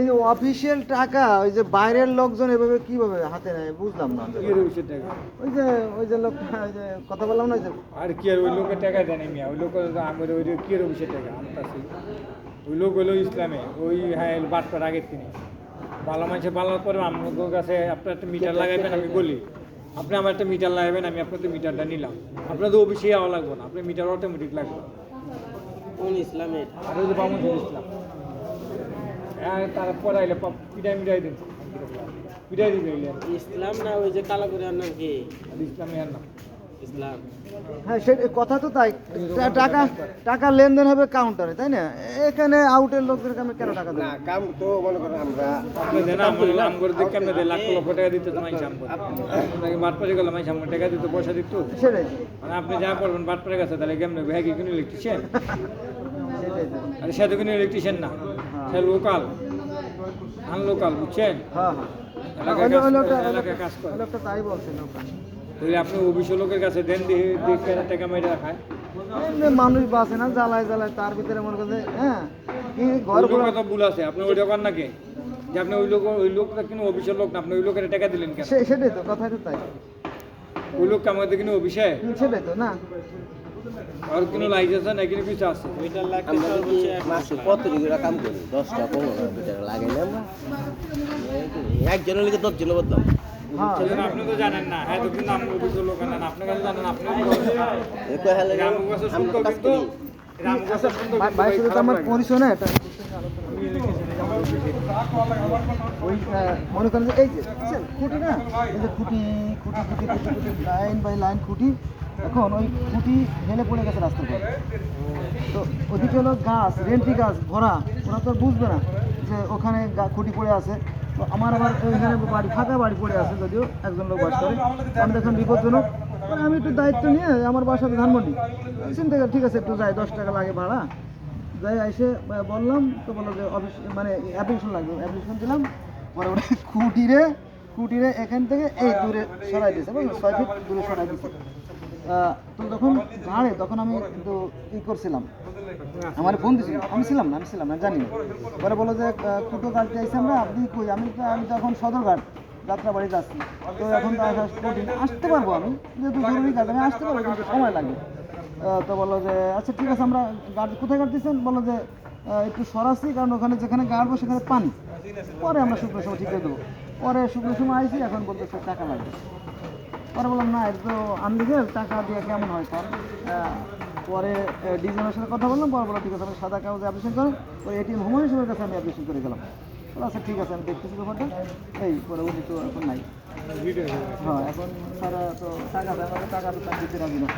এই অফিসিয়াল টাকা ওই যে বাইরের লোকজন এভাবে কীভাবে হাতে নেয় বুঝলাম না। ওই যে ওই যে লোক ওই যে কথা বললাম না যে আর কি আর ওই লোকের টাকা দেয় মিয়া? ওই লোক আমার ওই কি রয়েছে টাকা? আমার কাছে ওই লোক হলো ইসলামে। ওই হ্যাঁ বাটপার আগের তিনি ভালো মানুষের ভালোর পরে আমার কাছে আপনার একটা মিটার লাগাইবেন আমি বলি। আপনি আমার একটা মিটার লাগাবেন আমি আপনাদের মিটারটা নিলাম। আপনাদের অফিসে যাওয়া লাগবে না আপনার মিটার অটোমেটিক লাগবে। কোন ওই যে বামুন ইসলাম হ্যাঁ তারপর পড়াইলে পিটাই মিটাই দিন। পিটাই দিবে ইসলাম না ওই যে কালা করে নাম কি? ইসলামে আর নাম ইসলাম। হ্যাঁ সে কথা তো তাই। টাকা টাকা লেনদেন হবে কাউন্টারে তাই না? এখানে আউটের লোকদেরকে আমি কেন টাকা দেবো? কাম তো মনে করেন আমরা আপনি দেন আমার নাম করে দিক কেমনে দেয় লাখ লক্ষ টাকা দিতে তো মাইস আপনাকে বাট পরে গেলে আমগো টাকা দিতে পয়সা দিত। সেটাই। মানে আপনি যা করবেন বাট পরে গেছে তাহলে কেমনে হ্যাঁ কি কোনো ইলেকট্রিশিয়ান আরে সে তো কোনো ইলেকট্রিশিয়ান না। সে লোকাল আনলোকাল বুঝছেন? হ্যাঁ হ্যাঁ। এলাকায় কাজ করে, এলাকায় কাজ করে। ওই তাই বলছে লোকটা তাহলে আপনি লোকের কাছে দেন দিয়ে দেখে টাকা মেরে রাখায়। মানুষ বাঁচে না জ্বালায় জ্বালায় তার ভিতরে মনে করছে হ্যাঁ ঘর তো ভুল আছে আপনি ওই দোকান নাকি? যে আপনি ওই লোক ওই লোকটা কিন্তু অফিসের লোক না আপনি ওই লোকের টাকা দিলেন কেন? সেটাই তো তাই। ওই লোককে আমাদের কিন্তু অফিসে হুম, সেটাই তো না। আর কোনো লাইসেন্স নাই কিন্তু কিছু আছে? লাগতে মাসে কত টাকা কাম করি? টাকা একজনের লিখে দশ জন বলতাম হ্যাঁ সেজন্য আপনি তো জানেন না হ্যাঁ কিন্তু আপনি লোক না আপনি জানেন আপনি পরিচয় না এটা ওই মনে করেন যে এই যে খুঁটি না? এই যে খুঁটি খুঁটি খুঁটি খুঁটি খুঁটি লাইন বাই লাইন খুঁটি। এখন ওই খুঁটি হেলে পড়ে গেছে রাস্তার পর তো ওদিকে হলো গাছ রেন্টি গাছ ভরা। ওরা তো বুঝবে না যে ওখানে গা- খুঁটি পড়ে আছে। আমার আবার ওইখানে বাড়ি, ফাঁকা বাড়ি পড়ে আছে যদিও একজন লোক বাস করে। আমি দেখলাম বিপজ্জনক। আমি একটু দায়িত্ব নিয়ে আমার বাসাতে ধানমন্ডি। চিন্তা করি ঠিক আছে, একটু যাই, দশ টাকা লাগে ভাড়া। যাই এসে বললাম, তো বলল যে অফিস মানে অ্যাপ্লিকেশন লাগবে। অ্যাপ্লিকেশন দিলাম। ওটা খুঁটিরে খুঁটিরে এখান থেকে এই দূরে সরাই দিয়েছে ছয় ফিট দূরে সরাই দিয়েছে। তো যখন গাড়ে তখন আমি কিন্তু ই করছিলাম। আমার ফোন দিয়েছিল আমি ছিলাম না, আমি ছিলাম না, জানি না। পরে বলো যে কুটো গাড়িতে আইসি আমরা, আপনি কই? আমি তো আমি তো এখন সদরঘাট যাত্রা বাড়ি যাচ্ছি। তো এখন তো আসা আসতে পারব আমি, যেহেতু জরুরি কাজ আমি আসতে পারব, কিন্তু সময় লাগবে তো বলল যে আচ্ছা ঠিক আছে, আমরা গাড়ি কোথায় কাটতেছেন বলল যে একটু সরাসরি কারণ ওখানে যেখানে গাড়বো সেখানে পানি। পরে আমরা শুকনো সময় ঠিক করে দেবো। পরে শুকনো সময় আইসি এখন বলতেছে টাকা লাগবে। পরে বললাম না তো আনলিগেল টাকা দিয়ে কেমন হয় স্যার পরে ডিজাইনের সাথে কথা বললাম পরে বলো ঠিক আছে আপনি সাদা কাগজে অ্যাপ্লিকেশন করেন পরে এটিএম হুমায়ুন সাহেবের কাছে আমি অ্যাপ্লিকেশন করে গেলাম বলে, আচ্ছা ঠিক আছে আমি দেখতেছি ব্যাপারটা এই পরে উনি তো এখন নাই হ্যাঁ এখন স্যার তো টাকা দেয় টাকা তো তার দিতে রাজি না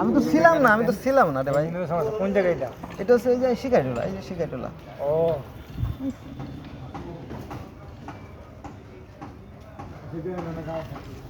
আমি তো ছিলাম না আমি তো ছিলাম না রে ভাই কোন জায়গায় এটা এটা হচ্ছে এই যে শিকাইটোলা এই যে শিকাইটোলা ও இது நடக்காது